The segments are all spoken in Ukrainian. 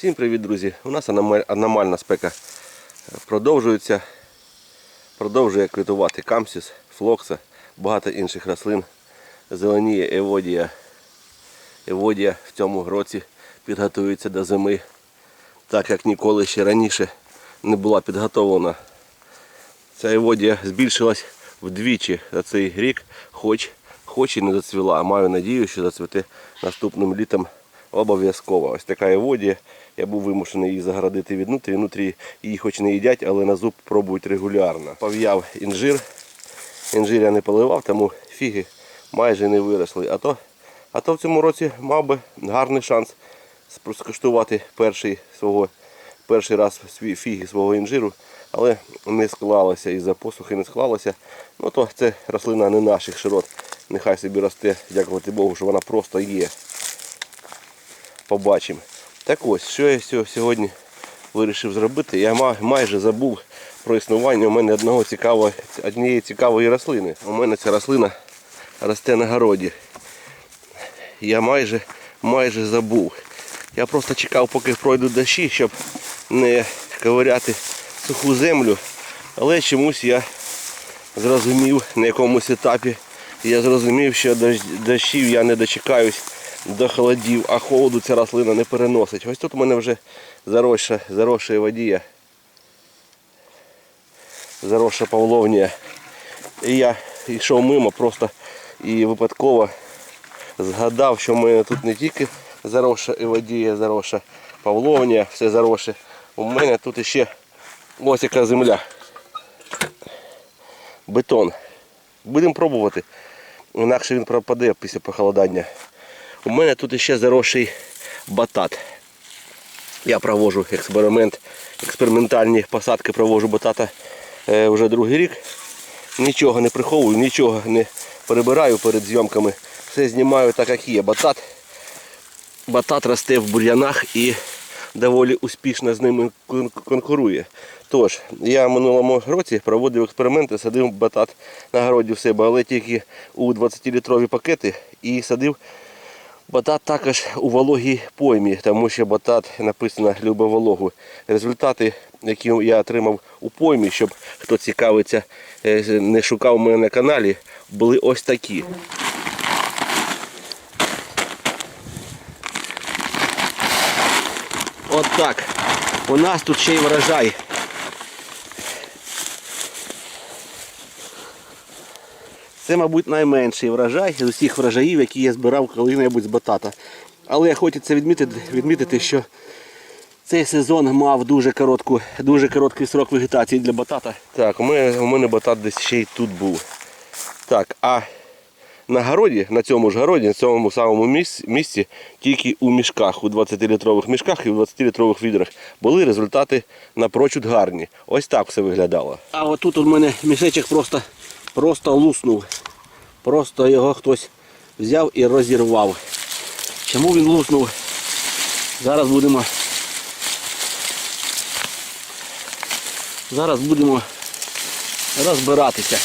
Всім привіт, друзі! У нас аномальна спека продовжується. Продовжує квітувати камсіс, флокса, багато інших рослин. Зеленіє еводія. Еводія в цьому році підготується до зими, так як ніколи ще раніше не була підготовлена. Ця еводія збільшилась вдвічі за цей рік, хоч, хоч і не зацвіла. Маю надію, що зацвіте наступним літом обов'язково. Ось така еводія. Я був вимушений її загородити від нутрі. Нутрі її хоч не їдять, але на зуб пробують регулярно. Пов'яв інжир. Інжир я не поливав, тому фіги майже не виросли. А то, а то в цьому році мав би гарний шанс скуштувати перший, свого, перший раз свій фіги свого інжиру, але не склалося із-за посухи не склалося. Ну то це рослина не наших широт. Нехай собі росте, дякувати Богу, що вона просто є. Побачимо. Так ось, що я сьогодні вирішив зробити. Я майже забув про існування у мене одного цікавого, однієї цікавої рослини. У мене ця рослина росте на городі. Я майже, майже забув. Я просто чекав, поки пройдуть дощі, щоб не ковиряти суху землю. Але чомусь я зрозумів на якомусь етапі. Я зрозумів, що дощів я не дочекаюсь до холодів, а холоду ця рослина не переносить. Ось тут у мене вже заросша, заросша водія. Заросша павловнія. І я йшов мимо просто і випадково згадав, що в мене тут не тільки заросша еводія, заросша павловнія, все заросше. У мене тут ще ось яка земля. Бетон. Будемо пробувати. Інакше він пропаде після похолодання. У мене тут ще заросший батат. Я проводжу експеримент, експериментальні посадки проводжу батата е, вже другий рік. Нічого не приховую, нічого не перебираю перед зйомками. Все знімаю так, як є. Батат, батат росте в бур'янах і доволі успішно з ними конкурує. Тож, я в минулому році проводив експерименти, садив батат на городі в себе, але тільки у 20-літрові пакети і садив Батат також у вологій поймі, тому що батат написано любе вологу. Результати, які я отримав у поймі, щоб хто цікавиться, е, не шукав мене на каналі, були ось такі. От так. У нас тут ще й врожай. Це, мабуть, найменший врожай з усіх врожаїв, які я збирав коли-небудь з батата. Але хочеться відмітити, відмітити, що цей сезон мав дуже, коротку, дуже короткий срок вегетації для батата. Так, у мене, у мене батат десь ще й тут був. Так, а на городі, на цьому ж городі, на цьому самому місці, місці тільки у мішках, у 20-літрових мішках і у 20-літрових відрах були результати напрочуд гарні. Ось так все виглядало. А отут у мене мішечок просто, просто луснув. Просто його хтось взяв і розірвав. Чому він луснув? Зараз будемо. Зараз будемо розбиратися.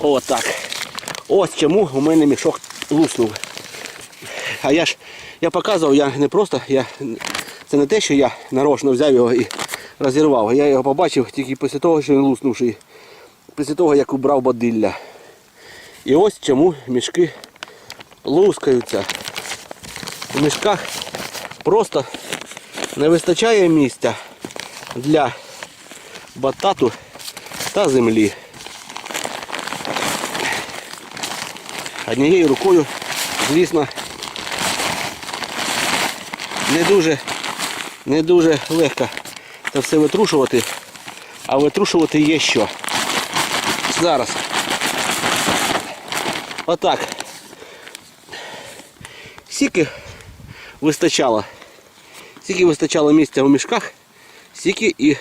Отак. Ось чому у мене мішок луснув. А я ж я показував, я не просто, я, це не те, що я нарочно взяв його і розірвав. Я його побачив тільки після того, що він луснувший. Після того, як убрав бадилля. І ось чому мішки лускаються. У мішках просто не вистачає місця для батату та землі. Однією рукою, звісно, не дуже, не дуже легко це все витрушувати, а витрушувати є що. Зараз. Отак. Скільки вистачало. Скільки вистачало місця у мішках, стільки і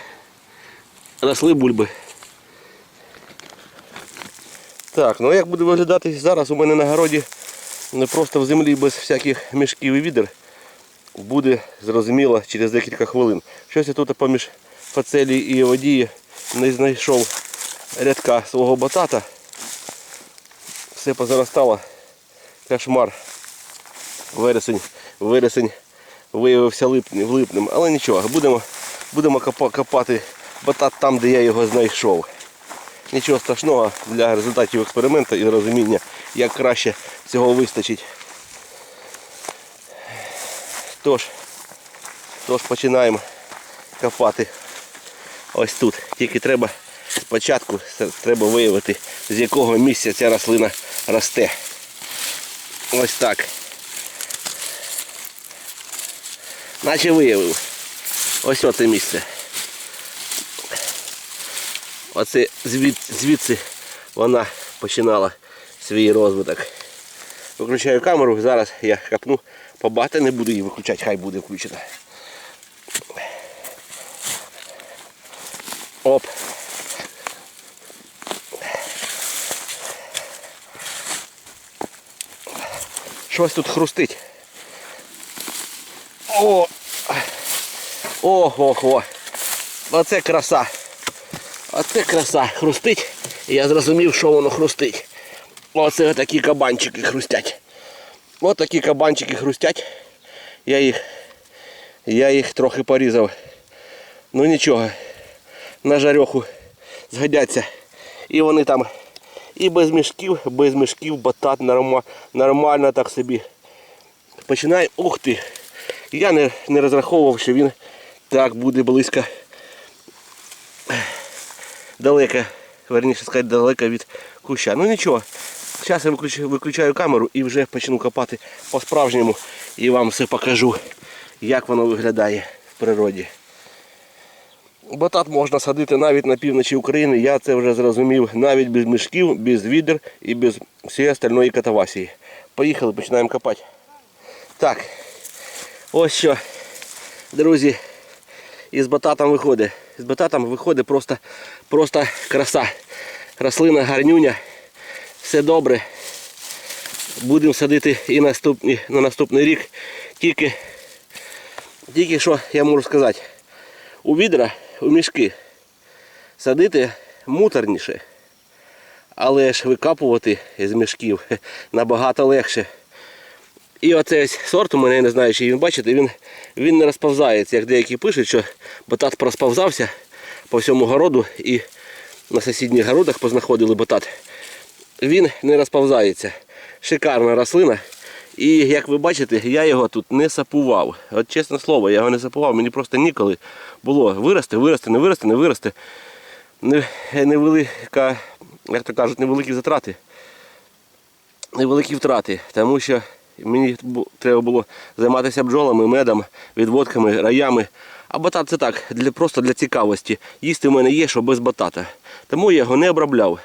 росли бульби. Так, ну як буде виглядати зараз у мене на городі не просто в землі без всяких мішків і відер. Буде зрозуміло через декілька хвилин. Щось я тут поміж фацелі і водії не знайшов рядка свого батата. Все позаростало. Кошмар. вересень, вересень виявився липним, липним. Але нічого, будемо, будемо копати батат там, де я його знайшов. Нічого страшного для результатів експерименту і розуміння, як краще цього вистачить. Тож, тож починаємо копати ось тут. Тільки треба спочатку треба виявити, з якого місця ця рослина росте. Ось так. Наче виявив. Ось оце місце. Оце звід, звідси вона починала свій розвиток. Виключаю камеру, зараз я капну, побати не буду її виключати, хай буде включена. Оп. Щось тут хрустить. О! Ого-го! Оце краса. Оце краса. Хрустить. Я зрозумів, що воно хрустить. Оце такі кабанчики хрустять. Ось такі кабанчики хрустять. Я їх, я їх трохи порізав. Ну нічого. На жарьоху згодяться. І вони там і без мішків, без мішків, батат норма, нормально так собі. Починає. Ух ти! Я не, не розраховував, що він так буде близько далеко, верніше сказати, далеко від куща. Ну нічого. Зараз я виключаю, камеру і вже почну копати по-справжньому і вам все покажу, як воно виглядає в природі. Батат можна садити навіть на півночі України, я це вже зрозумів, навіть без мішків, без відер і без всієї остальної катавасії. Поїхали, починаємо копати. Так, ось що, друзі, із бататом виходить. З бататом виходить просто, просто краса. Рослина гарнюня, все добре. Будемо садити і наступні, на наступний рік. Тільки, тільки що я можу сказати, у відра, у мішки садити муторніше, але ж викапувати з мішків набагато легше. І оцей сорт у мене, я не знаю, чи він бачите, він, він не розповзається, як деякі пишуть, що батат просповзався по всьому городу і на сусідніх городах познаходили батат. Він не розповзається. Шикарна рослина. І як ви бачите, я його тут не сапував. От чесне слово, я його не сапував, мені просто ніколи було вирости, вирости, не вирости, не вирости. Невелика, як то кажуть, невеликі затрати невеликі втрати, тому що мені треба було займатися бджолами, медом, відводками, раями. А батат це так, для, просто для цікавості. Їсти в мене є, що без батата. Тому я його не обробляв.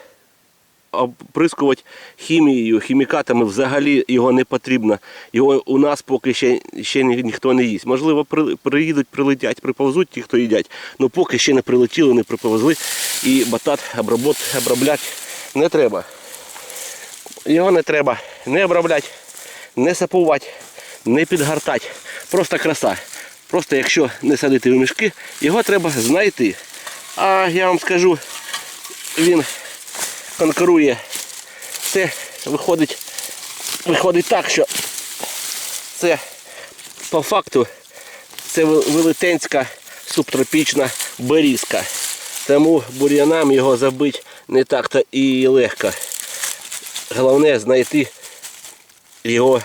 Оприскувати хімією, хімікатами взагалі його не потрібно. Його у нас поки ще, ще ні- ніхто не їсть. Можливо, при, приїдуть, прилетять, приповзуть ті, хто їдять. але поки ще не прилетіли, не приповзли. І батат обробот, обробляти не треба. Його не треба не обробляти, не сапувати, не підгортати. Просто краса. Просто якщо не садити в мішки, його треба знайти. А я вам скажу, він конкурує. Це виходить, виходить так, що це по факту це велетенська субтропічна берізка. Тому бур'янам його забити не так-то і легко. Головне знайти його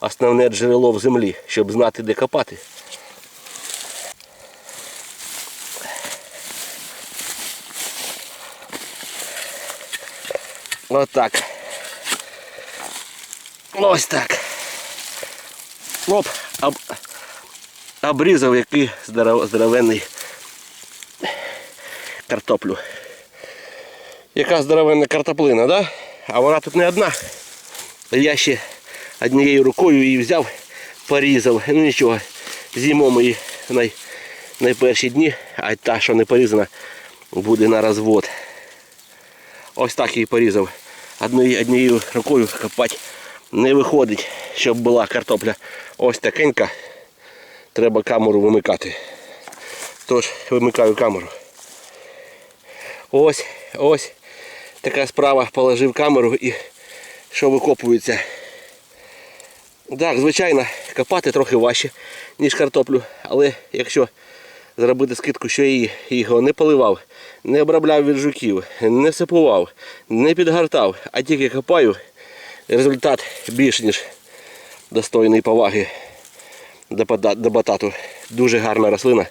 основне джерело в землі, щоб знати, де копати. Отак. Ось так. Оп, об, обрізав який здоров, здоровенний картоплю. Яка здоровенна картоплина, да? А вона тут не одна. Я ще однією рукою її взяв, порізав. Ну нічого, зимом її най, найперші дні, а та, що не порізана, буде на розвод. Ось так її порізав. Однією, однією рукою копати не виходить, щоб була картопля ось такенька. Треба камеру вимикати. Тож вимикаю камеру. Ось, ось така справа. Положив камеру і що викопується. Так, звичайно, копати трохи важче, ніж картоплю, але якщо зробити скидку, що я його не поливав, не обробляв від жуків, не сипував, не підгортав, а тільки копаю, результат більш ніж достойний поваги до батату. Дуже гарна рослина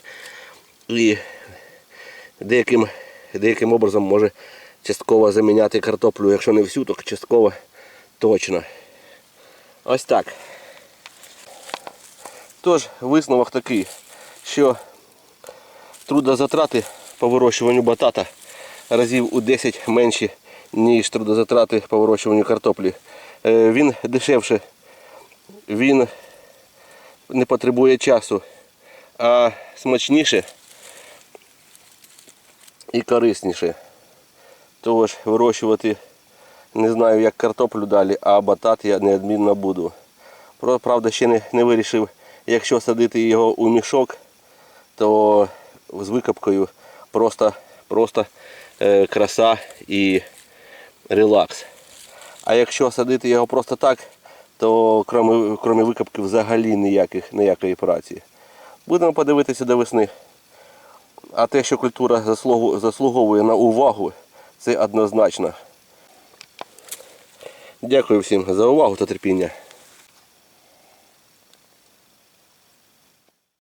і деяким, деяким образом може частково заміняти картоплю, якщо не всю, то частково точно. Ось так. Тож, висновок такий, що трудозатрати по вирощуванню батата разів у 10 менші, ніж трудозатрати по вирощуванню картоплі. Е, Він дешевше, він не потребує часу, а смачніше і корисніше. Тож вирощувати не знаю як картоплю далі, а батат я неодмінно буду. Правда, ще не, не вирішив, якщо садити його у мішок, то з викопкою просто, просто е, краса і релакс. А якщо садити його просто так, то крім, крім викопки взагалі ніяких, ніякої праці. Будемо подивитися до весни. А те, що культура заслуговує на увагу, це однозначно. Дякую всім за увагу та терпіння.